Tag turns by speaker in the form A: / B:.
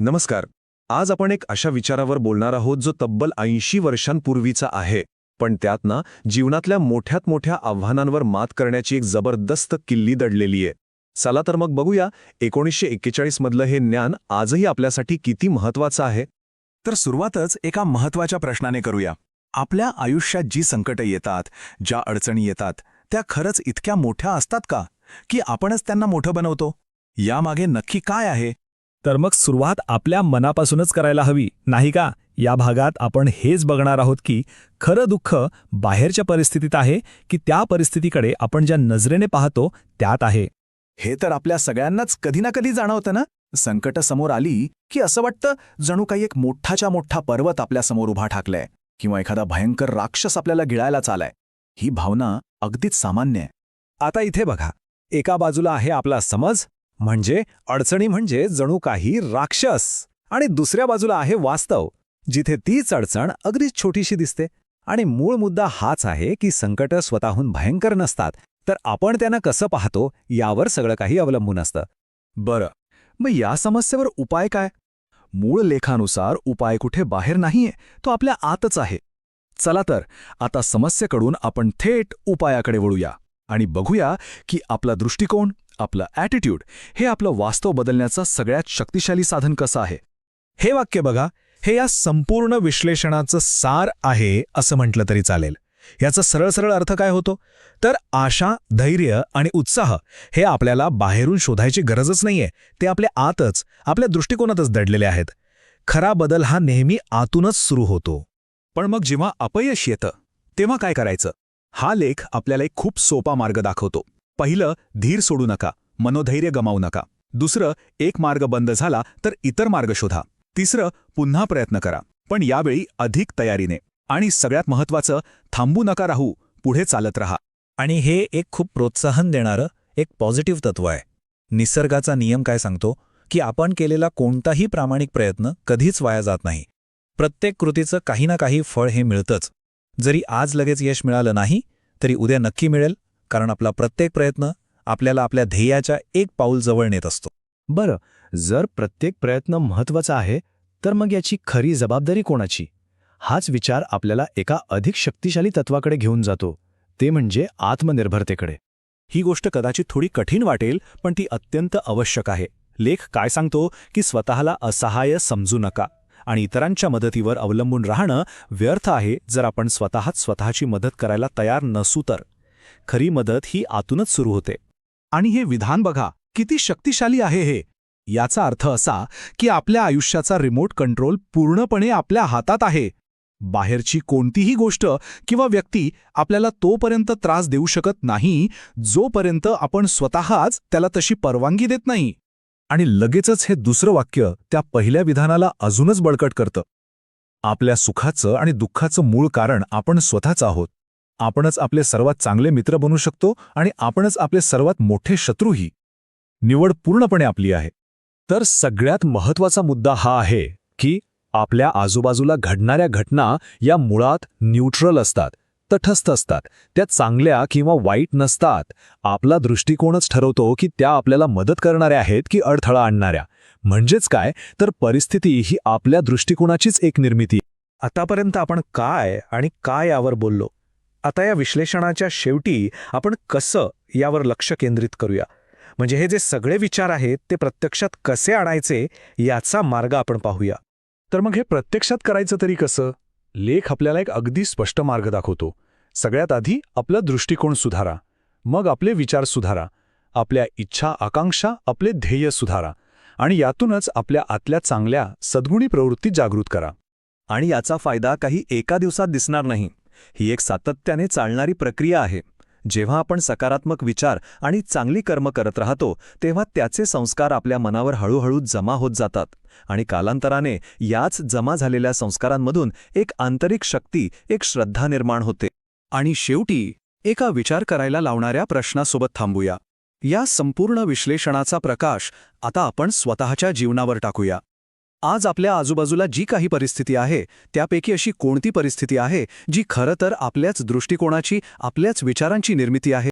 A: नमस्कार. आज आपण एक अशा विचारावर बोलणार आहोत जो तब्बल ऐंशी वर्षांपूर्वीचा आहे. पण त्यात ना जीवनातल्या मोठ्यात मोठ्या आव्हानांवर मात करण्याची एक जबरदस्त किल्ली दडलेली आहे. चला तर मग बघूया एकोणीसशे एक्केचाळीसमधलं हे ज्ञान आजही आपल्यासाठी किती महत्वाचं आहे?
B: तर सुरुवातच एका महत्त्वाच्या प्रश्नाने करूया. आपल्या आयुष्यात जी संकटं येतात ज्या अडचणी येतात त्या खरंच इतक्या मोठ्या असतात का? की आपणच त्यांना मोठं बनवतो? यामागे नक्की काय आहे?
C: तर मग सुरुवात आपल्या मनापासूनच करायला हवी नाही का? या भागात आपण हेच बघणार आहोत की खरं दुःख बाहेरच्या परिस्थितीत आहे की त्या परिस्थितीकडे आपण ज्या नजरेने पाहतो त्यात आहे.
B: हे तर आपल्या सगळ्यांनाच कधी ना कधी जाणवतं ना? संकट समोर आली की असं वाटतं जणू काही एक मोठाच्या मोठा पर्वत आपल्यासमोर उभा ठाकलाय किंवा एखादा भयंकर राक्षस आपल्याला गिळायला चालाय ही भावना अगदीच सामान्य आहे.
C: आता इथे बघा. एका बाजूला आहे आपला समज म्हणजे अडचणी म्हणजे जणू काही राक्षस. आणि दुसऱ्या बाजूला आहे वास्तव जिथे तीच अडचण अगदीच छोटीशी दिसते. आणि मूळ मुद्दा हाच आहे की संकट स्वतःहून भयंकर नसतात तर आपण त्यांना कसं पाहतो यावर सगळं काही अवलंबून असतं.
B: बरं मग या समस्येवर उपाय काय? मूळ लेखानुसार उपाय कुठे बाहेर नाहीये तो आपल्या आतच आहे. चला तर आता समस्येकडून आपण थेट उपायाकडे वळूया आणि बघूया की आपला दृष्टिकोन आपलं ॲटिट्यूड हे आपलं वास्तव बदलण्याचं सगळ्यात शक्तिशाली साधन कसं आहे?
C: हे वाक्य बघा. हे या संपूर्ण विश्लेषणाचं सार आहे असं म्हटलं तरी चालेल. याचा सरळ सरळ अर्थ काय होतो? तर आशा धैर्य आणि उत्साह हे आपल्याला बाहेरून शोधायची गरजच नाहीये. ते आपल्या आतच आपल्या दृष्टिकोनातच दडलेले आहेत. खरा बदल हा नेहमी आतूनच सुरू होतो.
B: पण मग जेव्हा अपयश येतं तेव्हा काय करायचं? हा लेख आपल्याला एक खूप सोपा मार्ग दाखवतो. पहिलं धीर सोडू नका मनोधैर्य गमावू नका. दुसरं एक मार्ग बंद झाला तर इतर मार्ग शोधा. तिसरं पुन्हा प्रयत्न करा. पण यावेळी अधिक तयारीने. आणि सगळ्यात महत्वाचं थांबू नका राहू पुढे चालत राहा.
C: आणि हे एक खूप प्रोत्साहन देणारं एक पॉझिटिव्ह तत्व आहे. निसर्गाचा नियम काय सांगतो? की आपण केलेला कोणताही प्रामाणिक प्रयत्न कधीच वाया जात नाही. प्रत्येक कृतीचं काही ना काही फळ हे मिळतंच. जरी आज लगेच यश मिळालं नाही तरी उद्या नक्की मिळेल कारण आपला प्रत्येक प्रयत्न आपल्याला आपल्या ध्येयाच्या एक पाऊल जवळ नेत असतो.
D: बरं जर प्रत्येक प्रयत्न महत्त्वाचा आहे तर मग याची खरी जबाबदारी कोणाची? हाच विचार आपल्याला एका अधिक शक्तिशाली तत्वाकडे घेऊन जातो ते म्हणजे आत्मनिर्भरतेकडे.
B: ही गोष्ट कदाचित थोडी कठीण वाटेल पण ती अत्यंत आवश्यक आहे. लेख काय सांगतो की स्वतःला असहाय्य समजू नका आणि इतरांच्या मदतीवर अवलंबून राहणं व्यर्थ आहे जर आपण स्वतःच स्वतःची मदत करायला तयार नसू तर. खरी मदत ही आतूनच सुरू होते. आणि हे विधान बघा किती शक्तिशाली आहे हे. याचा अर्थ असा की आपल्या आयुष्याचा रिमोट कंट्रोल पूर्णपणे आपल्या हातात आहे. बाहेरची कोणतीही गोष्ट किंवा व्यक्ती आपल्याला तोपर्यंत त्रास देऊ शकत नाही जोपर्यंत आपण स्वतःच त्याला तशी परवानगी देत नाही.
C: आणि लगेचच हे दुसरं वाक्य त्या पहिल्या विधानाला अजूनच बळकट करतं. आपल्या सुखाचं आणि दुःखाचं मूळ कारण आपण स्वतःच आहोत. आपणच आपले सर्वात चांगले मित्र बनू शकतो आणि आपणच आपले सर्वात मोठे शत्रूही. निवड पूर्णपणे आपली आहे. तर सगळ्यात महत्त्वाचा मुद्दा हा आहे की आपल्या आजूबाजूला घडणाऱ्या घटना या मुळात न्यूट्रल असतात तटस्थ असतात. त्या चांगल्या किंवा वाईट नसतात. आपला दृष्टिकोनच ठरवतो की त्या आपल्याला मदत करणाऱ्या आहेत की अडथळा आणणाऱ्या. म्हणजेच काय? तर परिस्थिती ही आपल्या दृष्टिकोनाचीच एक निर्मिती आतापर्यंत आपण काय आणि काय यावर बोललो? आता या विश्लेषणाच्या शेवटी आपण कसं यावर लक्ष केंद्रित करूया? म्हणजे हे जे सगळे विचार आहेत ते प्रत्यक्षात कसे आणायचे याचा मार्ग आपण पाहूया. तर मग हे प्रत्यक्षात करायचं तरी कसं? लेख आपल्याला एक अगदी स्पष्ट मार्ग दाखवतो. सगळ्यात आधी आपला दृष्टिकोन सुधारा. मग आपले विचार सुधारा. आपल्या इच्छा आकांक्षा आपले ध्येय सुधारा. आणि यातूनच आपल्या आतल्या चांगल्या सद्गुणी प्रवृत्ती जागृत करा. आणि याचा फायदा काही एका दिवसात दिसणार नाही. ही एक सातत्याने चालणारी प्रक्रिया आहे. जेव्हा आपण सकारात्मक विचार आणि चांगली कर्म करत राहतो तेव्हा त्याचे संस्कार आपल्या मनावर हळूहळू जमा होत जातात. आणि कालांतराने याच जमा झालेल्या संस्कारांमधून एक आंतरिक शक्ती एक श्रद्धा निर्माण होते.
B: आणि शेवटी एका विचार करायला लावणाऱ्या प्रश्नासोबत थांबूया. या संपूर्ण विश्लेषणाचा प्रकाश आता आपण स्वतःच्या जीवनावर टाकूया. आज आपल्या आजूबाजूला जी काही परिस्थिती आहे त्यापैकी अशी कोणती परिस्थिती आहे जी खरं तर आपल्याच दृष्टिकोनाची आपल्याच विचारांची निर्मिती आहे?